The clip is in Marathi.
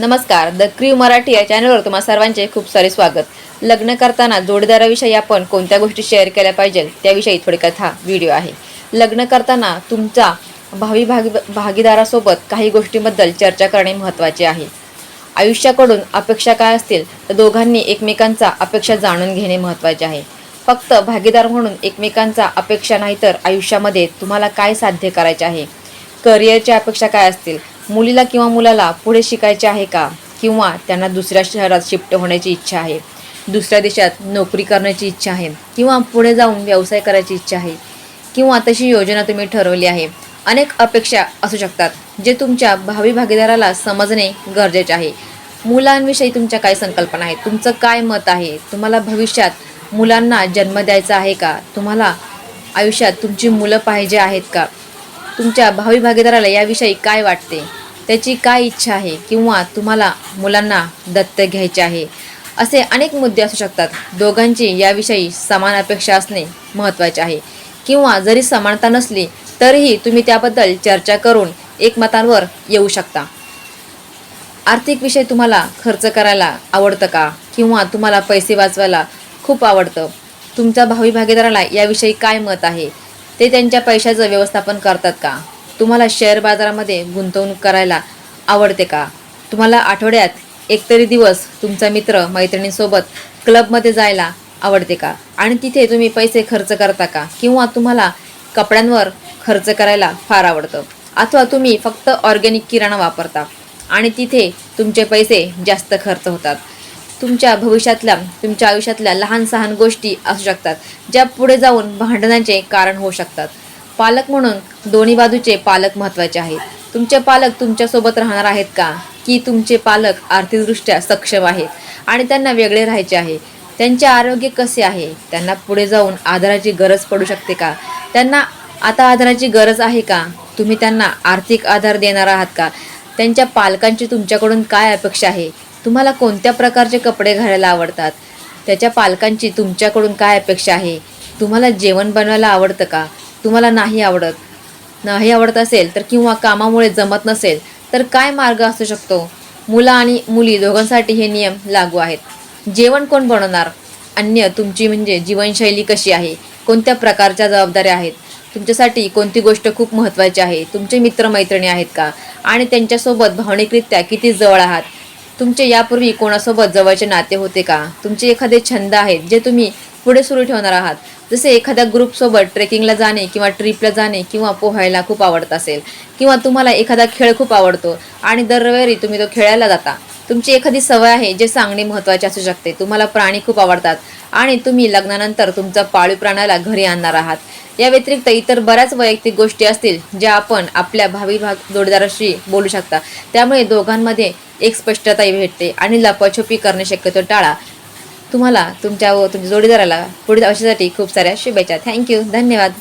नमस्कार द क्रीव मराठी या चॅनलवर तुम्हा सर्वांचे खूप सारे स्वागत. लग्न करताना जोडीदाराविषयी आपण कोणत्या गोष्टी शेअर केल्या पाहिजे त्याविषयी थोडक्यात हा व्हिडिओ आहे. लग्न करताना तुमचा भावी भागी भागीदारासोबत काही गोष्टींबद्दल चर्चा करणे महत्त्वाचे आहे. आयुष्याकडून अपेक्षा काय असतील तर दोघांनी एकमेकांचा अपेक्षा जाणून घेणे महत्त्वाचे आहे. फक्त भागीदार म्हणून एकमेकांचा अपेक्षा नाही तर आयुष्यामध्ये तुम्हाला काय साध्य करायचे आहे? करिअरच्या अपेक्षा काय असतील? मुलीला किंवा मुलाला पुढे शिकायचे आहे का? किंवा त्यांना दुसऱ्या शहरात शिफ्ट होण्याची इच्छा आहे? दुसऱ्या देशात नोकरी करण्याची इच्छा आहे? किंवा पुढे जाऊन व्यवसाय करायची इच्छा आहे? किंवा तशी योजना तुम्ही ठरवली आहे? अनेक अपेक्षा असू शकतात जे तुमच्या भावी भागीदाराला समजणे गरजेचे आहे. मुलांविषयी तुमच्या काय संकल्पना आहेत? तुमचं काय मत आहे? तुम्हाला भविष्यात मुलांना जन्म द्यायचा आहे का? तुम्हाला आयुष्यात तुमची मुलं पाहिजे आहेत का? तुमच्या भावी भागीदाराला याविषयी काय वाटते? त्याची काय इच्छा आहे किंवा तुम्हाला मुलांना दत्तक घ्यायचे आहे? असे अनेक मुद्दे असू शकतात. दोघांची याविषयी समान अपेक्षा असणे महत्त्वाचे आहे. किंवा जरी समानता नसली तरीही तुम्ही त्याबद्दल चर्चा करून एकमतांवर येऊ शकता. आर्थिक विषय तुम्हाला खर्च करायला आवडतं का? किंवा तुम्हाला पैसे वाचवायला खूप आवडतं? तुमच्या भावी भागीदाराला याविषयी काय मत आहे? ते त्यांच्या पैशाचं व्यवस्थापन करतात का? तुम्हाला शेअर बाजारामध्ये गुंतवणूक करायला आवडते का? तुम्हाला आठवड्यात एकतरी दिवस तुमचा मित्र मैत्रिणींसोबत क्लबमध्ये जायला आवडते का? आणि तिथे तुम्ही पैसे खर्च करता का? किंवा तुम्हाला कपड्यांवर खर्च करायला फार आवडतं? अथवा तुम्ही फक्त ऑर्गॅनिक किराणा वापरता आणि तिथे तुमचे पैसे जास्त खर्च होतात? तुमच्या भविष्यातल्या तुमच्या आयुष्यातल्या लहान सहान गोष्टी असू शकतात ज्या पुढे जाऊन भांडणाचे कारण होऊ शकतात. पालक म्हणून दोन्ही बाजूचे पालक महत्त्वाचे आहेत. तुमचे पालक तुमच्यासोबत राहणार आहेत का? की तुमचे पालक आर्थिकदृष्ट्या सक्षम आहेत आणि त्यांना वेगळे राहायचे आहे? त्यांचे आरोग्य कसे आहे? त्यांना पुढे जाऊन आधाराची गरज पडू शकते का? त्यांना आता आधाराची गरज आहे का? तुम्ही त्यांना आर्थिक आधार देणार आहात का? त्यांच्या पालकांची तुमच्याकडून काय अपेक्षा आहे? तुम्हाला कोणत्या प्रकारचे कपडे घालायला आवडतात? त्याच्या पालकांची तुमच्याकडून काय अपेक्षा आहे? तुम्हाला जेवण बनवायला आवडतं का? तुम्हाला नाही आवडत नाही आवडत असेल तर किंवा कामामुळे जमत नसेल तर काय मार्ग असू शकतो? मुलं आणि मुली दोघांसाठी हे नियम लागू आहेत. जेवण कोण बनवणार? अन्य तुमची म्हणजे जीवनशैली कशी आहे? कोणत्या प्रकारच्या जबाबदाऱ्या आहेत? तुमच्यासाठी कोणती गोष्ट खूप महत्त्वाची आहे? तुमचे मित्रमैत्रिणी आहेत का? आणि त्यांच्यासोबत भावनिकरित्या किती जवळ आहात? तुमचे यापूर्वी कोणासोबत जवळचे नाते होते का? तुमचे एखादे छंद आहेत जे तुम्ही पुढे सुरू ठेवणार आहात? जसे एखाद्या ग्रुपसोबत ट्रेकिंगला जाणे किंवा ट्रिपला जाणे किंवा पोहायला खूप आवडत असेल किंवा तुम्हाला एखादा खेळ खूप आवडतो आणि दर रविवारी तुम्ही तो खेळायला जाता तुमची एखादी सवय आहे जे सांगणे महत्त्वाचे असू शकते तुम्हाला प्राणी खूप आवडतात आणि तुम्ही लग्नानंतर तुमचा पाळीव प्राण्याला घरी आणणार आहात. या व्यतिरिक्त इतर बऱ्याच वैयक्तिक गोष्टी असतील ज्या आपण आपल्या भावी भाग जोडीदाराशी बोलू शकता. त्यामुळे दोघांमध्ये एक स्पष्टता भेटते आणि लपाछपी करणे शक्यतो टाळा. तुम्हाला तुमच्या व तुमच्या जोडीदाराला पुढील आयुष्यासाठी खूप साऱ्या शुभेच्छा. थँक्यू धन्यवाद.